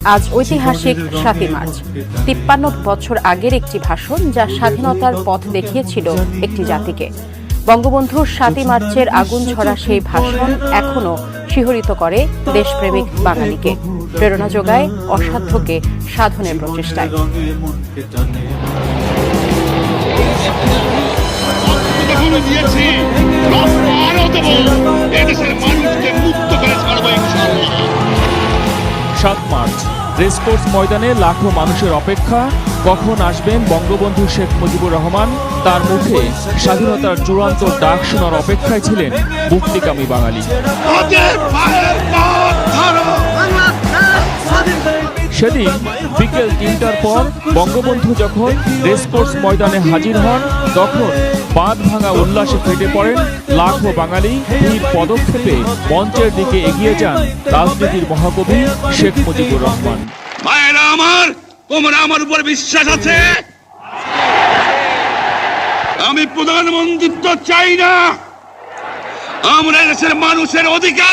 আজ ঐতিহাসিক সাতই মার্চ, তিপ্পান্ন বছর আগের একটি ভাষণ যা স্বাধীনতার পথ দেখিয়েছিল একটি জাতিকে। বঙ্গবন্ধুর সাতই মার্চের আগুন ছড়া সেই ভাষণ এখনও শিহরিত করে দেশপ্রেমিক বাঙালিকে। প্রেরণা যোগায় অসাধ্যকে সাধনের প্রচেষ্টায়। দিয়েছি সাত মার্চ। রেসকোর্স ময়দানে লাখো মানুষের অপেক্ষা। কখন আসবেন বঙ্গবন্ধু শেখ মুজিবুর রহমান? তার মুখে স্বাধীনতার চূড়ান্ত ডাক শোনার অপেক্ষায় ছিলেন মুক্তিকামী বাঙালি। সেদিন বিকেল তিনটার পর বঙ্গবন্ধু যখন রেসকোর্স ময়দানে হাজির হন, তখন বাঁধ ভাঙা উল্লাসে ফেটে পড়েন লাখো বাঙালি। এই পদক্ষেপে মঞ্চের দিকে এগিয়ে যান রাজনীতির মহাকবি শেখ মুজিবুর রহমান। মায়েরা আমার, তোমরা আমার উপর বিশ্বাস আছে? আমি প্রধানমন্ত্রিত্ব চাই না। আমরা দেশের মানুষের অধিকার